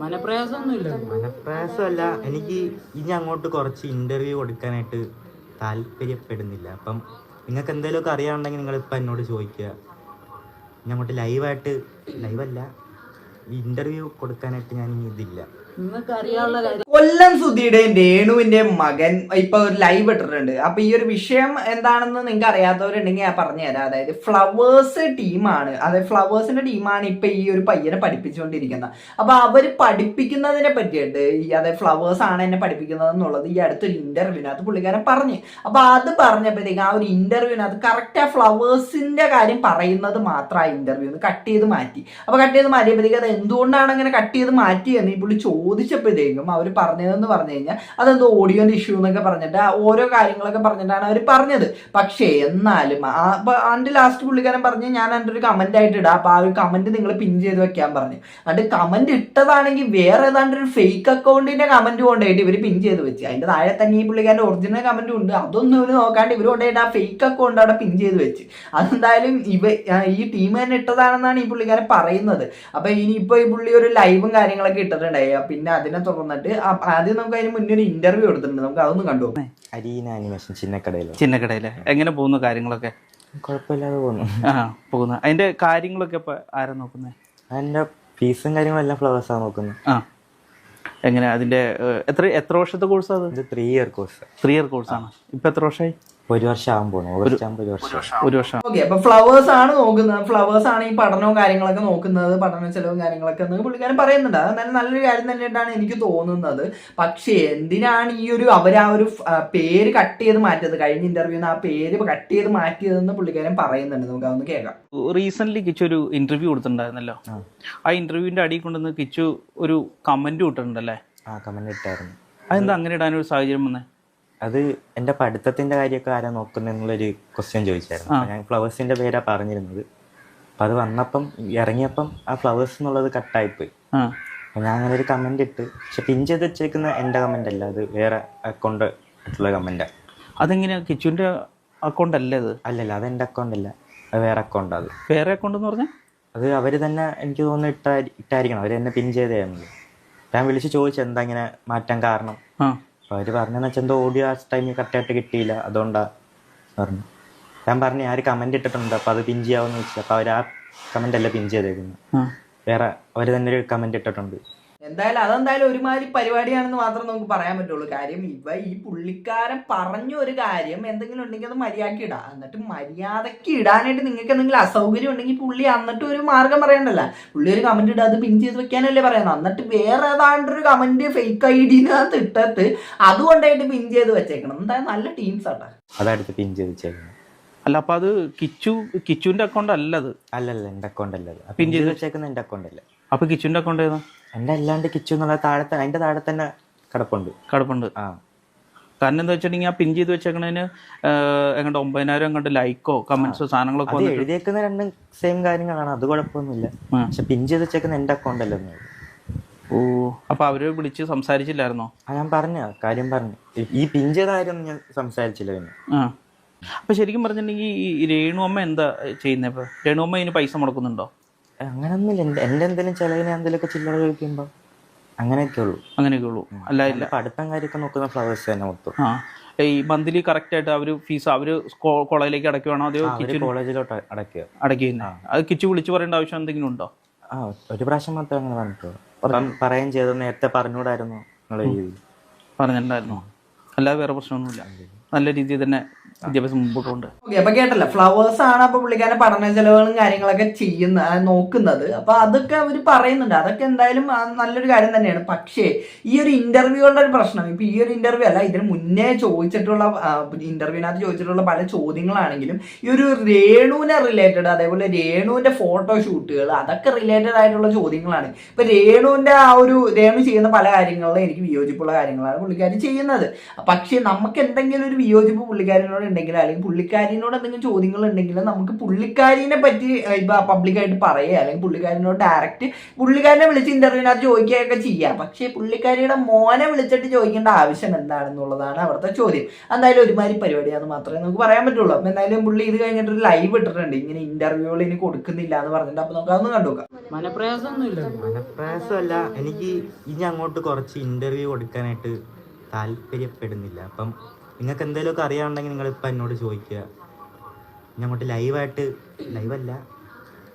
മനപ്രയാസമല്ല. എനിക്ക് ഇനി അങ്ങോട്ട് കുറച്ച് ഇന്റർവ്യൂ കൊടുക്കാനായിട്ട് താല്പര്യപ്പെടുന്നില്ല. അപ്പം നിങ്ങൾക്ക് എന്തെങ്കിലുമൊക്കെ അറിയാനുണ്ടെങ്കിൽ നിങ്ങൾ ഇപ്പം എന്നോട് ചോദിക്കുക. ഇനി അങ്ങോട്ട് ലൈവായിട്ട് ലൈവല്ല ഇന്റർവ്യൂ കൊടുക്കാനായിട്ട് ഞാൻ ഇനി ഇതില്ല. നിങ്ങൾക്ക് അറിയാനുള്ള കാര്യം കൊല്ലം സുധിയുടെയും രേണുവിന്റെയും മകൻ ഇപ്പൊ ഒരു ലൈവ് ഇട്ടിട്ടുണ്ട്. അപ്പൊ ഈ ഒരു വിഷയം എന്താണെന്ന് നിങ്ങൾക്ക് അറിയാത്തവരുണ്ടെങ്കിൽ ഞാൻ പറഞ്ഞുതരാം അതായത് ഫ്ലവേഴ്സ് ടീമാണ് അതായത് ഫ്ലവേഴ്സിന്റെ ടീമാണ് ഇപ്പൊ ഈ ഒരു പയ്യനെ പഠിപ്പിച്ചുകൊണ്ടിരിക്കുന്നത്. അപ്പൊ അവർ പഠിപ്പിക്കുന്നതിനെ പറ്റിയിട്ട് ഈ അതായത് ഫ്ലവേഴ്സ് ആണ് എന്നെ പഠിപ്പിക്കുന്നത് എന്നുള്ളത് ഈ അടുത്തൊരു ഇന്റർവ്യൂവിനകത്ത് പുള്ളിക്കാരൻ പറഞ്ഞു. അപ്പൊ അത് പറഞ്ഞപ്പോഴത്തേക്ക് ആ ഒരു ഇന്റർവ്യൂവിനകത്ത് കറക്റ്റ് ആ ഫ്ലവേഴ്സിന്റെ കാര്യം പറയുന്നത് മാത്രം ആ ഇന്റർവ്യൂ കട്ട് ചെയ്ത് മാറ്റി. അപ്പൊ കട്ട് ചെയ്ത് മാറ്റിയപ്പോഴത്തേക്ക് അത് എന്തുകൊണ്ടാണ് അങ്ങനെ കട്ട് ചെയ്ത് മാറ്റിയെന്ന് ഈ പുള്ളി ചോദിച്ചപ്പോഴത്തേക്കും അവർ പറഞ്ഞതെന്ന് പറഞ്ഞു കഴിഞ്ഞാൽ അതെന്തോ ഓഡിയോന്റെ ഇഷ്യൂ എന്നൊക്കെ പറഞ്ഞിട്ട് ഓരോ കാര്യങ്ങളൊക്കെ പറഞ്ഞിട്ടാണ് അവർ പറഞ്ഞത്. പക്ഷേ എന്നാലും ആ അതിന്റെ ലാസ്റ്റ് പുള്ളിക്കാരൻ പറഞ്ഞ് ഞാൻ എന്റെ ഒരു കമന്റ് ആയിട്ട് ഇടാം. അപ്പോൾ ആ ഒരു കമന്റ് നിങ്ങൾ പിൻ ചെയ്ത് വെക്കാൻ പറഞ്ഞു. എന്നിട്ട് കമന്റ് ഇട്ടതാണെങ്കിൽ വേറെ ഏതാണ്ട് ഒരു ഫേക്ക് അക്കൗണ്ടിന്റെ കമന്റ് കൊണ്ടുപോയിട്ട് ഇവർ പിൻ ചെയ്ത് വെച്ച്. അതിന്റെ താഴെ തന്നെ ഈ പുള്ളിക്കാരന്റെ ഒറിജിനൽ കമന്റ് ഉണ്ട്. അതൊന്നും ഇവർ നോക്കാണ്ട് ഇവർ കൊണ്ടുപോയിട്ട് ആ ഫേക്ക് അക്കൗണ്ട് അവിടെ പിൻ ചെയ്ത് വെച്ച്. അതെന്തായാലും ഇവ ഈ ടീം തന്നെ ഇട്ടതാണെന്നാണ് ഈ പുള്ളിക്കാരൻ പറയുന്നത്. അപ്പം ഇനി ഇപ്പൊ ഈ പുള്ളി ഒരു ലൈവും കാര്യങ്ങളൊക്കെ ഇട്ടിട്ടുണ്ടായി. പിന്നെ അതിനെ തുടർന്നിട്ട് ആ- ആദ്യം നമുക്ക് അതിന് മുന്നേ ഒരു ഇന്റർവ്യൂ എടുത്തിട്ടുണ്ട്. നമുക്ക് അതൊന്ന് കണ്ടു അരീന അനിമേഷൻ ചിന്നക്കടയിലെ. എങ്ങനെ പോകുന്നു കാര്യങ്ങളൊക്കെ? കുഴപ്പമില്ലാതെ പോകുന്നു. ആ പോകുന്നു. അതിന്റെ കാര്യങ്ങളൊക്കെ ഇപ്പൊ ആരാ നോക്കുന്നത് അതിന്റെ ഫീസും കാര്യങ്ങളെല്ലാം ഫ്ലവേഴ്സാണ് നോക്കുന്നത്. ആ. എങ്ങനെ? അതിന്റെ എത്ര എത്ര വർഷത്തെ കോഴ്സാണ് അത്? Three year course three year കോഴ്സാണ് ഇപ്പൊ എത്ര വർഷമായി ഒരു വർഷം ആകാൻ പോകണം ഓഗസ്റ്റ് ആകുമ്പോൾ ഒരു വർഷം ഒരു വർഷം ഓക്കെ അപ്പൊ ഫ്ലവേഴ്സ് ആണ് നോക്കുന്നത് ഫ്ലവേഴ്സ് ആണ് ഈ പഠനവും കാര്യങ്ങളൊക്കെ നോക്കുന്നത് പഠന ചെലവും കാര്യങ്ങളൊക്കെ എന്ന് പുള്ളിക്കാരൻ പറയുന്നുണ്ട്. അത് നല്ല നല്ലൊരു കാര്യം തന്നെയായിട്ടാണ് എനിക്ക് തോന്നുന്നത്. പക്ഷേ എന്തിനാണ് ഈ ഒരു അവർ ആ ഒരു പേര് കട്ട് ചെയ്ത് മാറ്റിയത്? കഴിഞ്ഞ ഇന്റർവ്യൂന്ന് ആ പേര് കട്ട് ചെയ്ത് മാറ്റിയതെന്ന് പുള്ളിക്കാരൻ പറയുന്നുണ്ട്. നമുക്ക് അതൊന്ന് കേൾക്കാം. റീസെന്റ് കിച്ചു ഒരു ഇന്റർവ്യൂ കൊടുത്തിട്ടുണ്ടായിരുന്നല്ലോ. ആ. ആ ഇന്റർവ്യൂവിന്റെ അടിയിൽ കൊണ്ടുവന്ന് കിച്ചു ഒരു കമന്റ് ഇട്ടിട്ടുണ്ടല്ലേ? ആ കമന്റ് ഇട്ടായിരുന്നു. അതെന്താ അങ്ങനെ ഇടാനൊരു സാഹചര്യം വന്നേ? അത് എന്റെ പഠിത്തത്തിന്റെ കാര്യമൊക്കെ ആരാ നോക്കുന്നതെന്നുള്ളൊരു ക്വസ്റ്റ്യൻ ചോദിച്ചായിരുന്നു. അപ്പൊ ഞാൻ ഫ്ലവേഴ്സിന്റെ പേരാ പറഞ്ഞിരുന്നത്. അപ്പൊ അത് വന്നപ്പം ഇറങ്ങിയപ്പം ആ ഫ്ലവേഴ്സ് എന്നുള്ളത് കട്ടായിപ്പോയി അപ്പൊ ഞാൻ അങ്ങനെ ഒരു കമന്റ് ഇട്ട് പക്ഷെ പിൻ ചെയ്ത് വെച്ചേക്കുന്ന എന്റെ കമന്റ് അല്ല അത് വേറെ അക്കൗണ്ട് ആയിട്ടുള്ള കമന്റാ അതെങ്ങനെയാ? കിച്ചുവിന്റെ അക്കൗണ്ട് അല്ലേ അത്? അല്ലല്ല അത് എന്റെ അക്കൗണ്ട് അല്ല. അത് വേറെ അക്കൗണ്ട് അത്. വേറെ അക്കൗണ്ട് എന്ന് പറഞ്ഞാൽ അത് അവർ തന്നെ എനിക്ക് തോന്നുന്നു ഇട്ടാ ഇട്ടായിരിക്കണം. അവർ എന്നെ പിൻ ചെയ്തായിരുന്നു ഞാൻ വിളിച്ച് ചോദിച്ചു എന്താ ഇങ്ങനെ മാറ്റാൻ കാരണം? ആ അവർ പറഞ്ഞതെന്ന് വെച്ചാൽ എന്തോ ഓഡിയോ ആ ടൈമിൽ കറക്റ്റായിട്ട് കിട്ടിയില്ല. അതുകൊണ്ടാ പറഞ്ഞു. ഞാൻ പറഞ്ഞു ആര് കമന്റ് ഇട്ടിട്ടുണ്ട്. അപ്പോൾ അത് പിൻ ചെയ്യാമെന്ന് വെച്ചു അപ്പൊ അവർ ആ കമന്റ് അല്ല പിൻ ചെയ്തേക്കുന്നത് വേറെ അവർ തന്നെ ഒരു കമന്റ് ഇട്ടിട്ടുണ്ട്. എന്തായാലും അതെന്തായാലും ഒരുമാതിരി പരിപാടിയാണെന്ന് മാത്രം നമുക്ക് പറയാൻ പറ്റുള്ളൂ. കാര്യം ഇവ ഈ പുള്ളിക്കാരൻ പറഞ്ഞ ഒരു കാര്യം എന്തെങ്കിലും ഉണ്ടെങ്കിൽ അത് മര്യാദയ്ക്ക് ഇടാം. എന്നിട്ട് മര്യാദയ്ക്ക് ഇടാനായിട്ട് നിങ്ങൾക്ക് എന്തെങ്കിലും അസൗകര്യം ഉണ്ടെങ്കിൽ പുള്ളി എന്നിട്ട് ഒരു മാർഗം പറയണ്ടല്ല. പുള്ളി ഒരു കമന്റ് ഇടാതെ പിൻ ചെയ്ത് വെക്കാനല്ലേ പറയുന്നത്. എന്നിട്ട് വേറെ ഏതാണ്ട് ഒരു കമന്റ് ഫേക്ക് ഐ ഡിനകത്ത് ഇട്ടത്ത് അതുകൊണ്ടായിട്ട് പിൻ ചെയ്ത് വെച്ചേക്കണം. എന്തായാലും നല്ല ടീംസ് ആട്ടാ. അതടുത്ത് പിൻ ചെയ്ത് വെച്ചേക്കണം അല്ല അപ്പൊ അത് കിച്ചു കിച്ചുവിന്റെ അക്കൗണ്ട് അല്ലത്. അല്ലല്ല എന്റെ അക്കൗണ്ട് അല്ലത്. പിൻ ചെയ്ത് ചെയ്ത് വെച്ചേക്കുന്ന എന്റെ അക്കൗണ്ട് അല്ല? അപ്പൊ കിച്ചുവിന്റെ അക്കൗണ്ട് ഏതാ? എന്റെ അല്ലാണ്ട് കിച്ചു എന്നുള്ള താഴെ തന്നെ അതിന്റെ താഴെ തന്നെ കിടപ്പുണ്ട്. കിടപ്പുണ്ട്. ആ. കാരണം എന്താ വെച്ചിട്ടുണ്ടെങ്കിൽ ആ പിൻ ചെയ്ത് വെച്ചേക്കണതിന് എങ്ങോട്ട് ഒമ്പതിനായിരം എങ്ങോട്ട് ലൈക്കോ കമന്റ്സോ സാധനങ്ങളൊക്കെ അത് എഴുതിയേക്കുന്ന രണ്ടും സെയിം കാര്യങ്ങളാണ്. അത് കുഴപ്പമൊന്നുമില്ല. പക്ഷെ പിൻ ചെയ്ത് വെച്ചേക്കുന്ന എന്റെ അക്കൗണ്ട് അല്ലെന്ന് ഓ അപ്പൊ അവർ വിളിച്ച് സംസാരിച്ചില്ലായിരുന്നോ? ആ ഞാൻ പറഞ്ഞ കാര്യം പറഞ്ഞു. ഈ- പിൻ ചെയ്ത കാര്യം ഞാൻ സംസാരിച്ചില്ല പിന്നെ. അപ്പൊ ശരിക്കും പറഞ്ഞിട്ടുണ്ടെങ്കിൽ ഈ രേണു അമ്മ എന്താ ചെയ്യുന്നത് ഇപ്പൊ? രേണു അമ്മ ഇതിന് പൈസ മുടക്കുന്നുണ്ടോ? അങ്ങനൊന്നുമില്ല. എന്റെ എന്റെ എന്തെങ്കിലും ചിലവിനെ എന്തെങ്കിലുമൊക്കെ ചില്ലറ ചോദിക്കുമ്പോ അങ്ങനെയൊക്കെ ഉള്ളൂ. അങ്ങനെയൊക്കെ ഉള്ളൂ. അല്ല ഇല്ല. അടുത്ത പഠിത്തം കാര്യമൊക്കെ നോക്കുന്ന ഫ്ലവേഴ്സ് തന്നെ മൊത്തം. ആ ഈ മന്ത്ലി കറക്റ്റ് ആയിട്ട് അവർ ഫീസ് അവർ കോളേജിലേക്ക് അടയ്ക്കുവാണോ അതോ കിച്ചു കോളേജിലോട്ട് അടയ്ക്കുക. അടയ്ക്കുന്നത് അത് കിച്ചു വിളിച്ചു പറയേണ്ട ആവശ്യം എന്തെങ്കിലും ഉണ്ടോ? ആ ഒരു പ്രാവശ്യം മാത്രമേ അങ്ങനെ പറഞ്ഞിട്ടുള്ളൂ. പറയുകയും ചെയ്തു. നേരത്തെ പറഞ്ഞുകൂടായിരുന്നു എന്നുള്ള രീതിയിൽ. പറഞ്ഞിട്ടുണ്ടായിരുന്നോ. അല്ലാതെ വേറെ പ്രശ്നമൊന്നുമില്ല. നല്ല രീതിയിൽ തന്നെ വിദ്യാഭ്യാസം മുമ്പോട്ട് കൊണ്ട് ഓക്കെ അപ്പൊ കേട്ടല്ലോ ഫ്ലവേഴ്സ് ആണ് അപ്പൊ പുള്ളിക്കാരൻ പഠന ചെലവുകളും കാര്യങ്ങളൊക്കെ ചെയ്യുന്ന നോക്കുന്നത്. അപ്പൊ അതൊക്കെ അവർ പറയുന്നുണ്ട്. അതൊക്കെ എന്തായാലും നല്ലൊരു കാര്യം തന്നെയാണ്. പക്ഷേ ഈ ഒരു ഇന്റർവ്യൂകളുടെ ഒരു പ്രശ്നം. ഇപ്പൊ ഈ ഒരു ഇന്റർവ്യൂ അല്ല ഇതിന് മുന്നേ ചോദിച്ചിട്ടുള്ള ഇന്റർവ്യൂവിനകത്ത് ചോദിച്ചിട്ടുള്ള പല ചോദ്യങ്ങളാണെങ്കിലും ഈ ഒരു രേണുവിനെ റിലേറ്റഡ് അതേപോലെ രേണുവിന്റെ ഫോട്ടോ ഷൂട്ടുകൾ അതൊക്കെ റിലേറ്റഡ് ആയിട്ടുള്ള ചോദ്യങ്ങളാണ്. ഇപ്പൊ രേണുവിന്റെ ആ ഒരു രേണു ചെയ്യുന്ന പല കാര്യങ്ങളിലും എനിക്ക് വിയോജിപ്പുള്ള കാര്യങ്ങളാണ് പുള്ളിക്കാരി ചെയ്യുന്നത്. പക്ഷേ നമുക്ക് എന്തെങ്കിലും ഒരു വിയോജിപ്പ് പുള്ളിക്കാരനോട് ഉണ്ടെങ്കിൽ അല്ലെങ്കിൽ പുള്ളിക്കാരിനോട് എന്തെങ്കിലും ചോദ്യങ്ങൾ ഉണ്ടെങ്കിൽ നമുക്ക് പുള്ളിക്കാരിനെ പറ്റി ഇപ്പൊ പബ്ലിക്കായിട്ട് പറയുക. അല്ലെങ്കിൽ പുള്ളിക്കാരനോട് ഡയറക്റ്റ് പുള്ളിക്കാരനെ വിളിച്ച് ഇന്റർവ്യൂവിനകത്ത് ചോദിക്കുകയൊക്കെ ചെയ്യാം. പക്ഷേ പുള്ളിക്കാരിയുടെ മോനെ വിളിച്ചിട്ട് ചോദിക്കേണ്ട ആവശ്യം എന്താണെന്നുള്ളതാണ് അവിടുത്തെ ചോദ്യം. എന്തായാലും ഒരുമാതിരി പരിപാടിയാണെന്ന് മാത്രമേ നമുക്ക് പറയാൻ പറ്റുള്ളൂ. അപ്പൊ എന്തായാലും പുള്ളി ഇത് കഴിഞ്ഞിട്ട് ഒരു ലൈവ് ഇട്ടിട്ടുണ്ട്. ഇങ്ങനെ ഇന്റർവ്യൂകൾ ഇനി കൊടുക്കുന്നില്ല എന്ന് പറഞ്ഞിട്ട് അപ്പൊ നമുക്ക് അതൊന്ന് കണ്ടുനോക്കാം. മനപ്രയാസമല്ല. എനിക്ക് ഇനി അങ്ങോട്ട് കുറച്ച് ഇന്റർവ്യൂ കൊടുക്കാനായിട്ട് താല്പര്യപ്പെടുന്നില്ല. അപ്പം നിങ്ങൾക്ക് എന്തെങ്കിലുമൊക്കെ അറിയാനുണ്ടെങ്കിൽ നിങ്ങൾ ഇപ്പം എന്നോട് ചോദിക്കുക. ഞാൻ അങ്ങോട്ട് ലൈവായിട്ട് ലൈവല്ല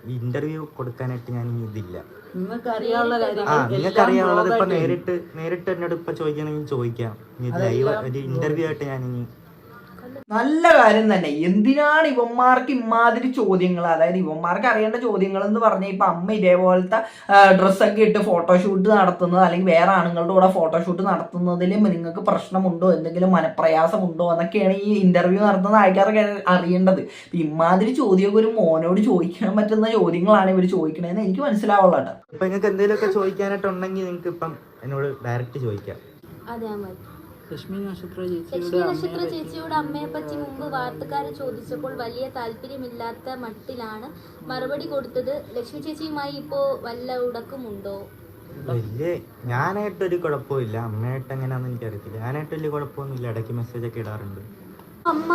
ഈ ഇന്റർവ്യൂ കൊടുക്കാനായിട്ട് ഞാൻ ഇനി ഇതില്ല. നിങ്ങൾക്ക് അറിയാനുള്ള ആ കാര്യങ്ങൾ നിങ്ങൾക്ക് അറിയാനുള്ളത് ഇപ്പൊ നേരിട്ട് നേരിട്ട് എന്നോട് ഇപ്പൊ ചോദിക്കണമെങ്കിൽ ചോദിക്കാം. ഇത് ലൈവ് ഒരു ഇന്റർവ്യൂ ആയിട്ട് ഞാൻ ഇനി നല്ല കാര്യം തന്നെ. എന്തിനാണ് ഇവന്മാർക്ക് ഇമാതിരി ചോദ്യങ്ങൾ അതായത് ഇവന്മാർക്ക് അറിയേണ്ട ചോദ്യങ്ങൾ എന്ന് പറഞ്ഞാൽ ഇപ്പൊ അമ്മ ഇതേപോലത്തെ ഡ്രസ്സൊക്കെ ഇട്ട് ഫോട്ടോഷൂട്ട് നടത്തുന്നത് അല്ലെങ്കിൽ വേറെ ആണുങ്ങളുടെ കൂടെ ഫോട്ടോഷൂട്ട് നടത്തുന്നതിൽ നിങ്ങൾക്ക് പ്രശ്നമുണ്ടോ? എന്തെങ്കിലും മനപ്രയാസമുണ്ടോ? എന്നൊക്കെയാണ് ഈ ഇന്റർവ്യൂ നടത്തുന്ന ആൾക്കാർക്ക് അറിയേണ്ടത്. ഇപ്പൊ ഇമാതിരി ചോദ്യമൊക്കെ ഒരു മോനോട് ചോദിക്കാൻ പറ്റുന്ന ചോദ്യങ്ങളാണ് ഇവർ ചോദിക്കണതെന്ന് എനിക്ക് മനസ്സിലാവുള്ള കേട്ടോ. ഇപ്പൊ നിങ്ങൾക്ക് എന്തെങ്കിലുമൊക്കെ ചോദിക്കാനായിട്ടുണ്ടെങ്കിൽ നിങ്ങൾക്ക് ഇപ്പം എന്നോട് ഡയറക്റ്റ് ചോദിക്കാം. അതെ ലക്ഷ്മി നക്ഷത്ര ലക്ഷ്മി നക്ഷത്ര അമ്മയെ ചേച്ചിയോട് അമ്മയെ പറ്റി മുമ്പ് വാർത്തക്കാരെ ചോദിച്ചപ്പോൾ വലിയ താല്പര്യമില്ലാത്ത മട്ടിലാണ് മറുപടി കൊടുത്തത്. ലക്ഷ്മി ചേച്ചിയുമായി ഇപ്പോ വല്ല ഉടക്കമുണ്ടോ? വലിയ ഞാനായിട്ടൊരു കുഴപ്പമില്ല അമ്മയായിട്ട് എങ്ങനെയാണെന്ന് എനിക്കറിയത്തില്ല. ഞാനായിട്ട് വലിയ കുഴപ്പമൊന്നുമില്ല. ഇടയ്ക്ക് മെസ്സേജ് ഒക്കെ ഇടാറുണ്ട്. അമ്മ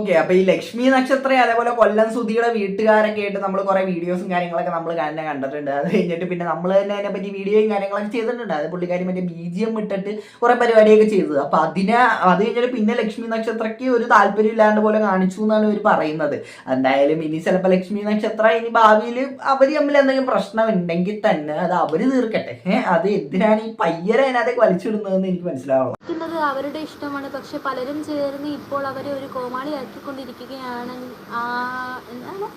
ഓക്കെ അപ്പൊ ഈ ലക്ഷ്മി നക്ഷത്ര അതേപോലെ കൊല്ലം സുധിയുടെ വീട്ടുകാരൊക്കെ ആയിട്ട് നമ്മൾ കുറെ വീഡിയോസും കാര്യങ്ങളൊക്കെ നമ്മൾ തന്നെ കണ്ടിട്ടുണ്ട്. അത് കഴിഞ്ഞിട്ട് പിന്നെ നമ്മൾ തന്നെ അതിനെ പറ്റി വീഡിയോയും കാര്യങ്ങളൊക്കെ ചെയ്തിട്ടുണ്ട്. അത് പുള്ളിക്കാരി മറ്റേ ബി ജി എം ഇട്ടിട്ട് കുറെ പരിപാടിയൊക്കെ ചെയ്തത്. അപ്പൊ അതിനെ അത് കഴിഞ്ഞിട്ട് പിന്നെ ലക്ഷ്മി നക്ഷത്രയ്ക്ക് ഒരു താല്പര്യം ഇല്ലാണ്ട് പോലെ കാണിച്ചു എന്നാണ് ഇവർ പറയുന്നത്. എന്തായാലും ഇനി ചിലപ്പോൾ ലക്ഷ്മി നക്ഷത്ര ഇനി ഭാവിയിൽ അവർ തമ്മിൽ എന്തെങ്കിലും പ്രശ്നം ഉണ്ടെങ്കിൽ തന്നെ അത് അവർ തീർക്കട്ടെ. അത് എന്തിനാണ് ഈ പയ്യരെ അതിനകത്തേക്ക് വലിച്ചിടുന്നതെന്ന് എനിക്ക് മനസ്സിലാവണം ക്കുന്നത് അവരുടെ ഇഷ്ടമാണ്. പക്ഷെ പലരും ചേർന്ന് ഇപ്പോൾ അവരെ ഒരു കോമാളിയാക്കിക്കൊണ്ടിരിക്കുകയാണ്. ആ എന്താണ്?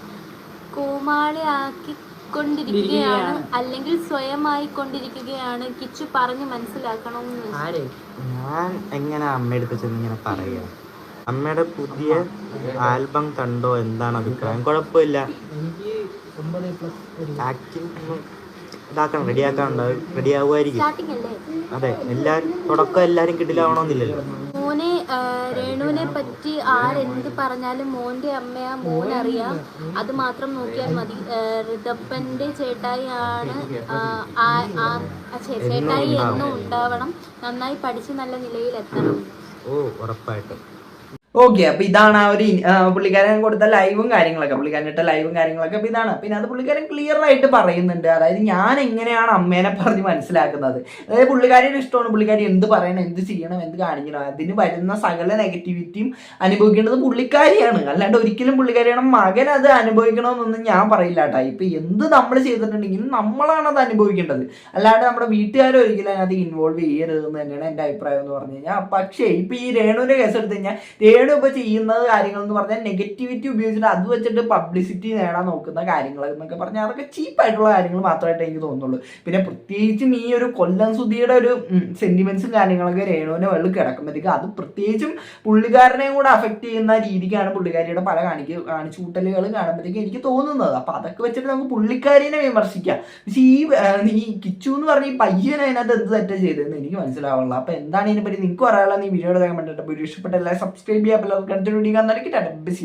കോമാളി കോമാളിയാക്കിക്കൊണ്ടിരിക്കുകയാണ് അല്ലെങ്കിൽ സ്വയമായി കൊണ്ടിരിക്കുകയാണ് കിച്ചു പറഞ്ഞ് മനസ്സിലാക്കണം. ആരെ? ഞാൻ എങ്ങനെ അമ്മയെടുത്ത് ചെന്ന് ഇങ്ങനെ പറയാ? അമ്മയുടെ പുതിയ ആൽബം കണ്ടോ? എന്താണ് അഭിപ്രായം? കുഴപ്പമില്ല. എനിക്ക് ഒമ്പത് പ്ലസ് ആക്ടിങ് ഇതാക്കണം റെഡിയാക്കാനുണ്ട് റെഡി ആവുമായിരിക്കും സ്റ്റാർട്ടിംഗ് അല്ലേ അതെ എല്ലാരും തുടക്കം എല്ലാരും കിട്ടിലാവണമെന്നില്ലല്ലോ മോനെ രേണുവിനെ പറ്റി ആരെന്ത് പറഞ്ഞാലും മോന്റെ അമ്മയാ മോൻ അറിയാം അത് മാത്രം നോക്കിയാൽ മതി. ഋതപ്പന്റെ ചേട്ടായി ആണ് ആ, ആ- ആ- ആ, ചേ- ചേട്ടായി എന്നും ഉണ്ടാവണം. നന്നായി പഠിച്ച് നല്ല നിലയിൽ എത്തണം ഓ ഉറപ്പായിട്ടും. ഓക്കെ അപ്പൊ ഇതാണ് ആ ഒരു പുള്ളിക്കാരൻ കൊടുത്ത ലൈവും കാര്യങ്ങളൊക്കെ. പുള്ളിക്കാരൻ ഇട്ട ലൈവും കാര്യങ്ങളൊക്കെ അപ്പൊ ഇതാണ്. പിന്നെ അത് പുള്ളിക്കാരൻ ക്ലിയർ ആയിട്ട് പറയുന്നുണ്ട്. അതായത് ഞാൻ എങ്ങനെയാണ് അമ്മേനെ പറഞ്ഞ് മനസ്സിലാക്കുന്നത്? അതായത് പുള്ളിക്കാരിയുടെ ഇഷ്ടമാണ്. പുള്ളിക്കാരി എന്ത് പറയണം എന്ത് ചെയ്യണം എന്ത് കാണിക്കണം? അതിന് വരുന്ന സകല നെഗറ്റിവിറ്റിയും അനുഭവിക്കേണ്ടത് പുള്ളിക്കാരിയാണ്. അല്ലാണ്ട് ഒരിക്കലും പുള്ളിക്കാരിയുടെ മകൻ അത് അനുഭവിക്കണമെന്നൊന്നും ഞാൻ പറയില്ല കേട്ടോ. ഇപ്പൊ എന്ത് നമ്മൾ ചെയ്തിട്ടുണ്ടെങ്കിലും നമ്മളാണ് അത് അനുഭവിക്കേണ്ടത്. അല്ലാണ്ട് നമ്മുടെ വീട്ടുകാരും ഒരിക്കലും അതിനകത്ത് ഇൻവോൾവ് ചെയ്യരുതെന്ന് തന്നെയാണ് എന്റെ അഭിപ്രായം എന്ന് പറഞ്ഞു കഴിഞ്ഞാൽ. പക്ഷേ ഇപ്പൊ ഈ രേണുവിന്റെ കേസ് എടുത്തു കഴിഞ്ഞാൽ രേണു ഇപ്പൊ ചെയ്യുന്നത് കാര്യങ്ങൾ എന്ന് പറഞ്ഞാൽ നെഗറ്റിവിറ്റി ഉപയോഗിച്ചിട്ട് അത് വെച്ചിട്ട് പബ്ലിസിറ്റി നേടാൻ നോക്കുന്ന കാര്യങ്ങൾ എന്നൊക്കെ പറഞ്ഞാൽ അതൊക്കെ ചീപ്പായിട്ടുള്ള കാര്യങ്ങൾ മാത്രമായിട്ട് എനിക്ക് തോന്നുന്നുള്ളൂ. പിന്നെ പ്രത്യേകിച്ചും ഈ ഒരു കൊല്ലം സുധിയുടെ ഒരു സെന്റിമെന്റ്സും കാര്യങ്ങളൊക്കെ രേണുവിനെ വെള്ളിൽ കിടക്കുമ്പോഴത്തേക്ക് അത് പ്രത്യേകിച്ചും പുള്ളിക്കാരനെയും കൂടെ അഫക്റ്റ് ചെയ്യുന്ന രീതിക്കാണ് പുള്ളിക്കാരിയുടെ പല കാണിക്ക് കാണിച്ചൂട്ടലുകൾ കാണുമ്പോഴത്തേക്കും എനിക്ക് തോന്നുന്നത്. അപ്പൊ അതൊക്കെ വെച്ചിട്ട് നമുക്ക് പുള്ളിക്കാരിനെ വിമർശിക്കാം. പക്ഷേ ഈ ഈ കിച്ചു എന്ന് പറഞ്ഞ ഈ പയ്യൻ അതിനകത്ത് എന്ത് തെറ്റാ ചെയ്തതെന്ന് എനിക്ക് മനസ്സിലാവുള്ളൂ അപ്പൊ എന്താണ് ഇതിനെപ്പറ്റി നിങ്ങൾക്ക് പറയാനുള്ള ഈ വീഡിയോ കമന്റ് ഇഷ്ടപ്പെട്ട എല്ലാവരും സബ്സ്ക്രൈബ് ചെയ്യാൻ എല്ലാവർക്കും അടുത്ത വീഡിയോ കാണാൻ ബിസ്